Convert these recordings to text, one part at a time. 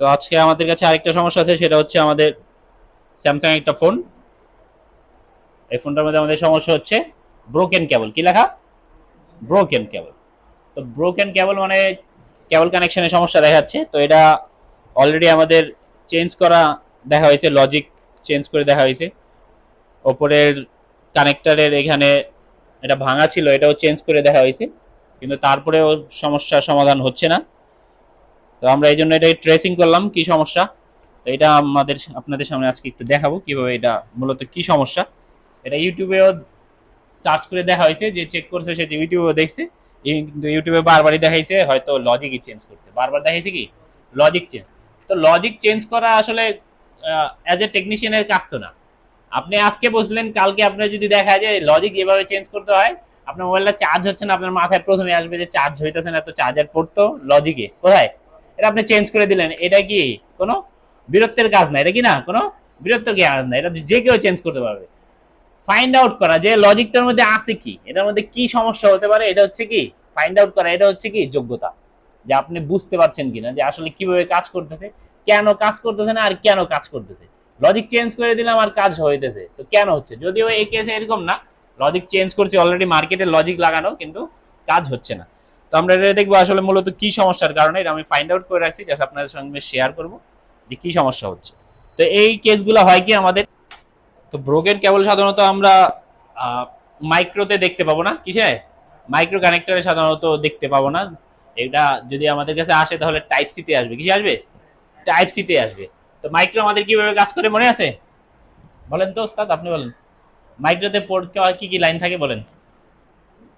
তো আজকে আমাদের কাছে আরেকটা সমস্যা আছে, সেটা হচ্ছে আমাদের স্যামসাং একটা ফোন এই ফোনটার মধ্যে আমাদের সমস্যা হচ্ছে ব্রোকেন কেবল কি লেখা? ব্রোকেন কেবল তো ব্রোকেন কেবল মানে কেবল কানেকশনের সমস্যা দেখা যাচ্ছে তো এটা অলরেডি আমাদের চেঞ্জ করা দেখা হয়েছে লজিক চেঞ্জ করে দেখা হয়েছে। ওপরের কানেক্টারের এখানে এটা ভাঙা ছিল, এটাও চেঞ্জ করে দেখা হয়েছে। কিন্তু তারপরেও সমস্যার সমাধান হচ্ছে না। তো আমরা এই জন্য এটা ট্রেসিং করলাম, কি সমস্যা? তো এটা আমাদের, আপনাদের সামনে আজকে একটু দেখাবো কীভাবে এটা মূলত কি সমস্যা। এটা ইউটিউবেও সার্চ করে দেখা হয়েছে, যে চেক করছে সে যে ইউটিউবেও দেখছে। কিন্তু ইউটিউবে বারবারই দেখাইছে, হয়তো লজিকই চেঞ্জ করতে। বারবার দেখাইছে কি? লজিক চেঞ্জ তো লজিক চেঞ্জ করা আসলে অ্যাজ এ টেকনিশিয়ানের কাজ তো না। আপনি আজকে বসলেন কালকে আপনার যদি দেখা যায় লজিক এভাবে চেঞ্জ করতে হয়, আপনার মোবাইলটা চার্জ হচ্ছে না, আপনার মাথায় প্রথমে আসবে যে চার্জ হইতেছে না, তো চার্জার পড়তো লজিকে কোথায়? এটা আপনি চেঞ্জ করে দিলেন, এটা কি? কোনো বীরত্বের কাজ না, এটা কি না? কোনো বীরত্বের কাজ না, এটা যে কেউ চেঞ্জ করতে পারবে। ফাইন্ড আউট করা, যে লজিকটার মধ্যে আছে কি? এটার মধ্যে কি সমস্যা হতে পারে? এটা হচ্ছে কি? ফাইন্ড আউট করা, এটা হচ্ছে কি? যোগ্যতা। যে আপনি বুঝতে পারছেন কিনা, যে আসলে কীভাবে কাজ করতেছে, কেন কাজ করতেছে না আর কেন কাজ করতেছে। লজিক চেঞ্জ করে দিলাম আর কাজ হইতেছে, তো কেন হচ্ছে? যদিও এই কেসে এরকম না লজিক চেঞ্জ করছি অলরেডি মার্কেটে লজিক লাগানো, কিন্তু কাজ হচ্ছে না। তো আমরা এটা দেখব আসলে মূলত কি সমস্যার কারণে, এটা আমি ফাইন্ড আউট করে রাখছি জাস্ট আপনাদের সঙ্গে শেয়ার করব যে কি সমস্যা হচ্ছে। তো এই কেসগুলো হয় কি আমাদের? তো ব্রোকেন কেবল সাধারণত আমরা মাইক্রোতে দেখতে পাবো না কিসে? মাইক্রো কানেক্টরে সাধারণত দেখতে পাবো না। এটা যদি আমাদের কাছে আসে তাহলে টাইপ সিতে আসবে। কিসে আসবে? টাইপ সিতে আসবে। তো মাইক্রো আমাদের কীভাবে কাজ করে মনে আছে? বলেন তো ওস্তাদ, আপনি বলেন। মাইক্রোতে পোর্ট কি কি লাইন থাকে বলেন?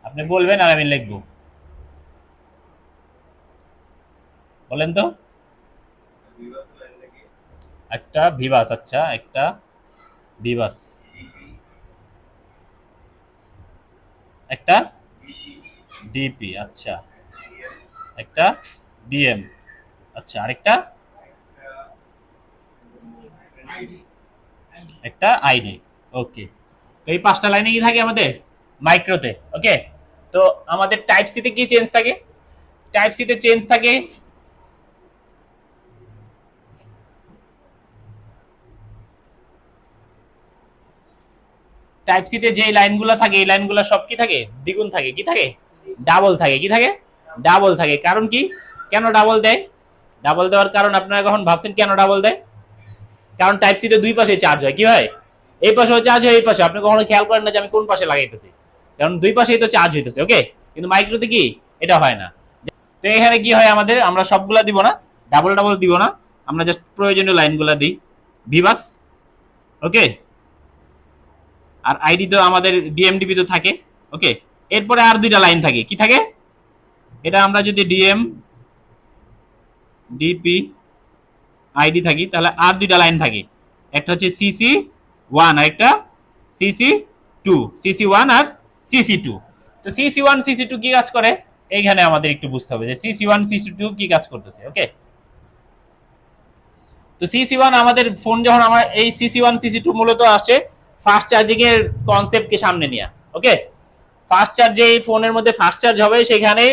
আপনি বলবেন আর আমি লিখব। বলেন তো। একটা ভিভাস আচ্ছা একটা ভিভাস একটা ডিপি আচ্ছা। একটা ডিএম আচ্ছা আরেকটা? একটা আইডি, ওকে। তো এই পাঁচটা লাইনে কি থাকে আমাদের? মাইক্রোতে, ওকে। তো আমাদের টাইপ সিতে কি চেঞ্জ থাকে? টাইপ সিতে চেঞ্জ থাকে টাইপ সিতে যে লাইনগুলো থাকে, এই লাইনগুলো সব কি থাকে? দ্বিগুণ থাকে। কি থাকে? ডাবল থাকে। কি থাকে? ডাবল থাকে। কারণ কি? কেন ডাবল দেয়? ডাবল দেওয়ার কারণ আপনারা কখন ভাবছেন কেন ডাবল দেয়? কারণ টাইপ সিতে দুই পাশে চার্জ হয়। কি হয়? এই পাশেও চার্জ হয়, এই পাশে আপনি কখনো খেয়াল করেন না যে আমি কোন পাশে লাগাইতেছি? কারণ দুই পাশেই তো চার্জ হইতেছে ওকে কিন্তু মাইক্রোতে কি? এটা হয় না। তো এখানে কি হয় আমাদের? আমরা সবগুলা দিব না। ডাবল ডাবল দিব না। আমরা জাস্ট প্রয়োজনীয় লাইনগুলা দিই। ভিভাস ওকে আর আইডি তো আমাদের ডিএমডিবি তো থাকে ওকে এরপরে আর দুইটা লাইন থাকে কি থাকে এটা আমরা যদি ডিএম ডিপি আইডি থাকি তাহলে আর দুইটা লাইন থাকে একটা হচ্ছে সিসি ওয়ান আর একটা সিসি টু সিসি ওয়ান আর সিসি টু তো সিসি ওয়ান সিসি টু কি কাজ করে এইখানে আমাদের একটু বুঝতে হবে যে সিসি ওয়ান সিসি টু কি কাজ করতেছে ওকে তো সিসি ওয়ান আমাদের ফোন যখন আমার এই সিসি ওয়ান সিসি টু মূলত আসে ফাস্ট চার্জিং এর কনসেপ্টকে সামনে নিয়ে। ওকে ফাস্ট চার্জ যে ফোনের মধ্যে ফাস্ট চার্জ হবে, সেখানে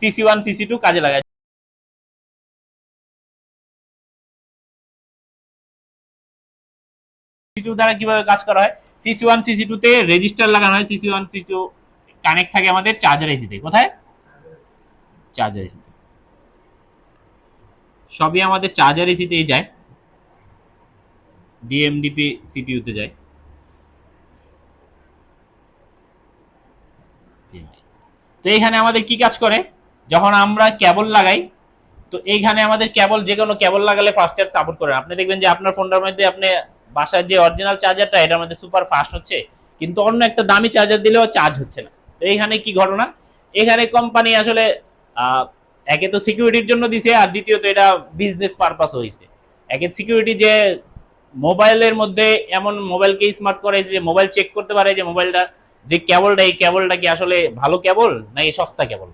সিসি ওয়ান সিসি টু কাজে লাগায়। টু দ্বারা কীভাবে কাজ করা হয়? সিসি ওয়ান সিসি টু তে রেজিস্টার লাগানো হয়। CC one CC two connect থাকে আমাদের চার্জার এসিতে কোথায়? চার্জার এসিতে সবই আমাদের চার্জার এসিতেই যায়। ডিএমডিপি সিপিইউতে যায়। তো এইখানে আমাদের কি কাজ করে? যখন আমরা কেবল লাগাই, তো এইখানে আমাদের কেবল যে কোনো কেবল লাগালে ফাস্ট চার্জ সাপোর্ট করে। আপনি দেখবেন যে আপনার ফোনটার মধ্যে আপনি বাসার যে অরিজিনাল চার্জারটা এটার মধ্যে সুপার ফাস্ট হচ্ছে, কিন্তু অন্য একটা দামি চার্জার দিলেও চার্জ হচ্ছে না। তো এইখানে কি ঘটনা? এখানে কোম্পানি আসলে একে তো সিকিউরিটির জন্য দিছে, আর দ্বিতীয়ত এটা বিজনেস পারপাস হয়েছে একে সিকিউরিটি যে মোবাইলের মধ্যে এমন মোবাইলকে স্মার্ট করে যে মোবাইল চেক করতে পারে যে মোবাইলটা যে কেবলটা, এই কেবলটা কি আসলে ভালো কেবল না এই সস্তা কেবল?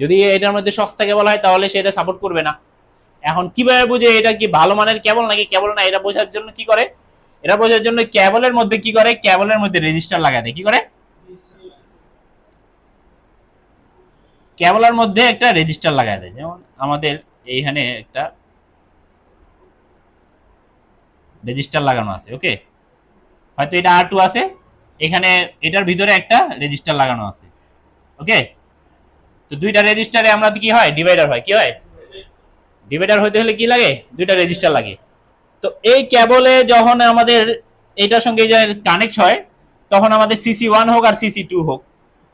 যদি এটার মধ্যে সস্তা কেবল হয়, তাহলে সেটা সাপোর্ট করবে না। এখন কীভাবে বুঝে এটা কি ভালো মানের কেবল নাকি কেবল না? এটা বোঝার জন্য কি করে? এটা বোঝার জন্য কেবলের মধ্যে কি করে? কেবলের মধ্যে রেজিস্টার লাগায় দেয়। কি করে? কেবলের মধ্যে একটা রেজিস্টার লাগায় দেয়। যেমন আমাদের এইখানে একটা রেজিস্টার লাগানো আছে ওকে হয়তো এটা আর টু আছে। এখানে এটার ভিতরে একটা রেজিস্টার লাগানো আছে। ওকে তো দুইটা রেজিস্টারে আমরা কি হয়? ডিভাইডার হয়। কি হয়? ডিভাইডার হতে হলে কি লাগে? দুইটা রেজিস্টার লাগে। তো এই কেবলে যখন আমাদের এটার সঙ্গে কানেক্ট হয়, তখন আমাদের সিসি ওয়ান হোক আর সিসি টু হোক।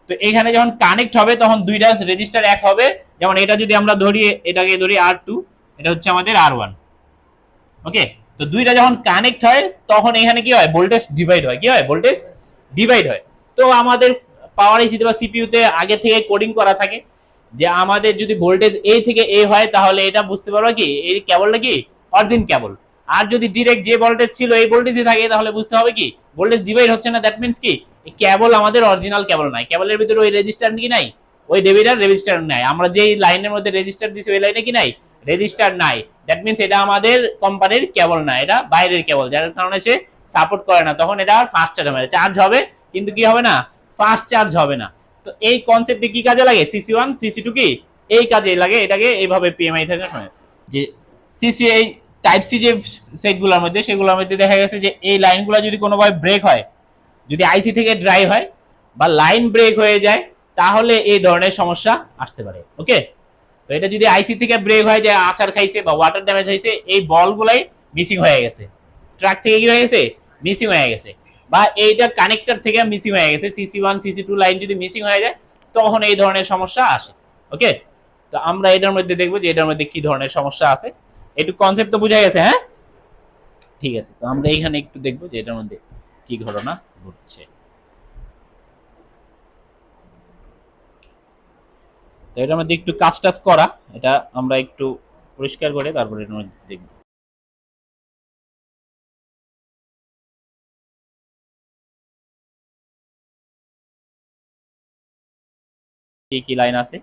তো এখানে যখন কানেক্ট হবে, তখন দুইটা রেজিস্টার এক হবে। যেমন এটা যদি আমরা ধরি, এটাকে ধরি আর টু এটা হচ্ছে আমাদের আর ওয়ান ওকে তো দুইটা যখন কানেক্ট হয়, তখন এখানে কি হয়? ভোল্টেজ ডিভাইড হয়। কি হয়? ভোল্টেজ ডিভাইড হয়। তো আমাদের পাওয়ার এসিতে বা সিপিইউতে আগে থেকে কোডিং করা থাকে। যে আমাদের যদি ভোল্টেজ এ থেকে এ হয়, তাহলে এটা বুঝতে পারব কি? এই কেবলটা কি? অরিজিন কেবল আর যদি ডিরেক্ট যে ভোল্টেজ ছিল, এই ভোল্টেজই থাকে, তাহলে বুঝতে হবে কি? ভোল্টেজ ডিভাইড হচ্ছে না দ্যাট মিন্স কি? কেবল আমাদের অরিজিনাল কেবল নাই। কেবলের ভিতরে ওই রেজিস্টার কি নাই? ওই ডিভাইডার রেজিস্টার নাই। আমরা যেই লাইনের মধ্যে রেজিস্টার দিছি, ওই লাইনে কি নাই? রেজিস্টার নাই। দ্যাট মিন্স এটা আমাদের কোম্পানির কেবল না, এটা বাইরের কেবল যার কারণে সে সাপোর্ট করে না, তখন এটা আর ফাস্ট চার্জ হবে। না চার্জ হবে, কিন্তু কি হবে না? ফাস্ট চার্জ হবে না। তো এই কনসেপ্টে কি কাজে লাগে? সিসি ওয়ান সিসি টু কি? এই কাজে লাগে এটাকে এইভাবে পিএমআই থেকে শোনে যে সিসি এই টাইপ সি যে সেটগুলোর মধ্যে, সেগুলোর মধ্যে দেখা গেছে যে এই লাইনগুলো যদি কোনোভাবে ব্রেক হয়, যদি আইসি থেকে ড্রাই হয় বা লাইন ব্রেক হয়ে যায়, তাহলে এই ধরনের সমস্যা আসতে পারে। ওকে তো এটা যদি আইসি থেকে ব্রেক হয় যে আচার খাইছে বা ওয়াটার ড্যামেজ হয়েছে এই বলগুলাই মিসিং হয়ে গেছে। ট্রাক থেকে কি হয়ে গেছে? মিসিং হয়ে গেছে। বা এইটা কানেক্টর থেকে মিসিং হয়ে গেছে। CC one CC two line যদি মিসিং হয়ে যায়, তখন এই ধরনের সমস্যা আসে। ওকে? তো আমরা এটার মধ্যে দেখব যে এটার মধ্যে কি ধরনের সমস্যা আছে। একটু কনসেপ্ট তো বোঝা গেছে হ্যাঁ? ঠিক আছে, তো আমরা এইখানে একটু দেখব যে এটার মধ্যে কি ঘটনা ঘটছে। তো এটার মধ্যে একটু কাজ টাজ করা, এটা আমরা একটু পরিষ্কার করে তারপরে এটার মধ্যে দেখব। কি কি লাইন আছে?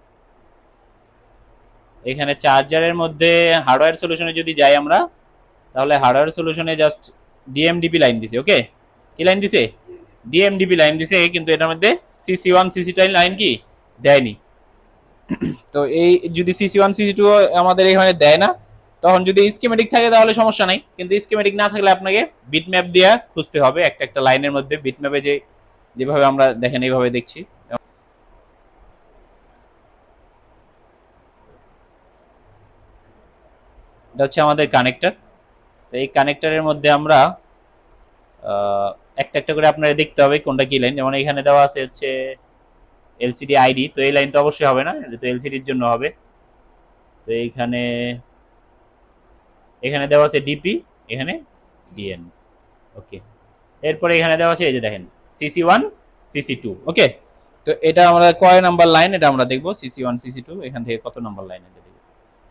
এখানে চার্জারের মধ্যে হার্ডওয়্যার সলিউশনে যদি যাই আমরা, তাহলে হার্ডওয়্যার সলিউশনে জাস্ট ডিএমডিপি লাইন দিছে ওকে কি লাইন দিছে? ডিএমডিপি লাইন দিছে, কিন্তু এটার মধ্যে CC one CC two line কি? দেয়নি। তো এই যদি সিসি ওয়ান সিসি টু আমাদের এখানে দেয় না, তখন যদি স্কিমেটিক থাকে তাহলে সমস্যা নাই, কিন্তু স্কিমেটিক না থাকলে আপনাকে বিট ম্যাপ দিয়ে খুঁজতে হবে, একটা একটা লাইনের মধ্যে বিট ম্যাপে যে, যেভাবে আমরা দেখেন, এইভাবে দেখছি। এটা হচ্ছে আমাদের কানেক্টর তো এই কানেক্টরের মধ্যে আমরা একটা একটা করে আপনারা দেখতে হবে কোনটা কি লাইন যেমন এখানে দেওয়া আছে হচ্ছে এলসিডি আইডি তো এই লাইন তো অবশ্যই হবে না, এটা তো এলসিডির জন্য হবে। তো এইখানে এখানে দেওয়া আছে ডিপি এখানে ডিএন ওকে এরপরে এখানে দেওয়া আছে এই যে দেখেন CC one CC two okay তো এটা আমরা কয় নাম্বার লাইন এটা আমরা দেখব সিসি ওয়ান সিসি টু এখান থেকে কত নাম্বার লাইন এটা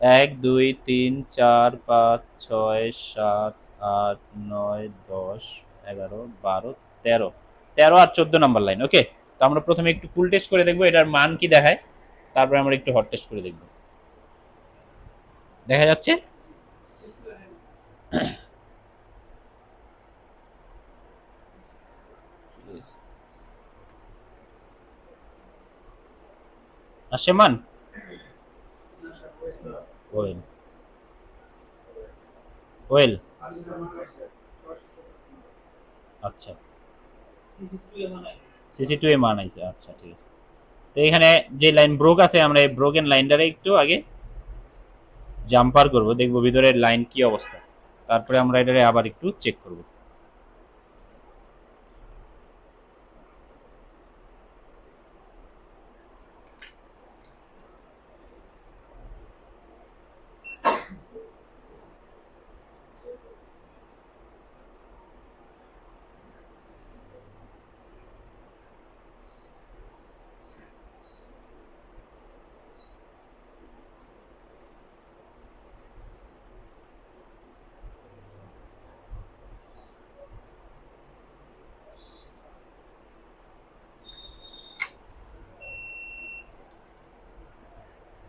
এক, দুই, তিন, চার, পাঁচ, ছয়, সাত, আট, নয়, দশ, এগারো, বারো, তেরো। তেরো আর চোদ্দ নাম্বার লাইন ওকে তো আমরা প্রথমে একটু ফুল টেস্ট করে দেখব, এটার মান কি দেখায়। তারপরে আমরা একটু হট টেস্ট করে দেখব। দেখা যাচ্ছে? আসে মান? ওয়েল ওয়েল আচ্ছা। সিসি টু এ মান আইছে আচ্ছা ঠিক আছে। তো এখানে যে লাইন ব্রোক আছে, আমরা এই ব্রোকেন লাইনটারে একটু আগে জাম্পার করব, দেখব ভিতরের লাইন কি অবস্থা। তারপরে আমরা এটারে আবার একটু চেক করব।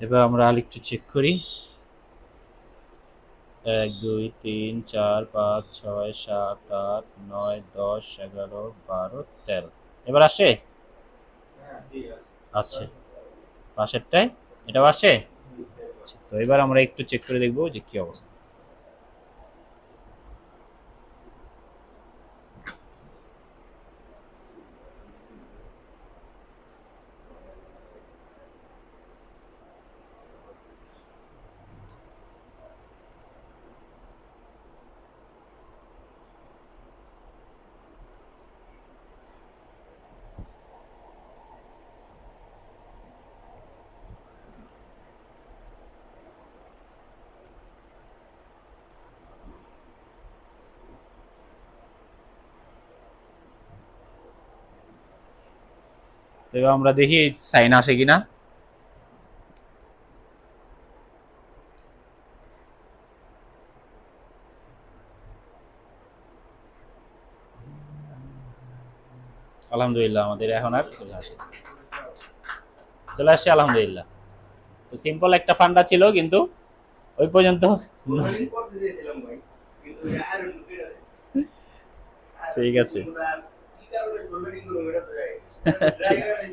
এবার আমরা আর একটু চেক করি। এক, দুই, তিন, চার, পাঁচ, ছয়, সাত, আট, নয়, দশ, এগারো, বারো, তেরো। এবার আসে? আচ্ছা পাশেরটায়? এটাও আসে? তো এবার আমরা একটু চেক করে দেখব যে কি অবস্থা। এবার আমরা দেখি সাইন আসে কিনা। আলহামদুলিল্লাহ, আমাদের এখন আর চলে আসে। চলে আসছে, আলহামদুলিল্লাহ। তো সিম্পল একটা ফান্ডা ছিল, কিন্তু ওই পর্যন্ত ঠিক আছে। কি কারণে ষোলো কিলোমিটার তো যায় ঠিক আছে।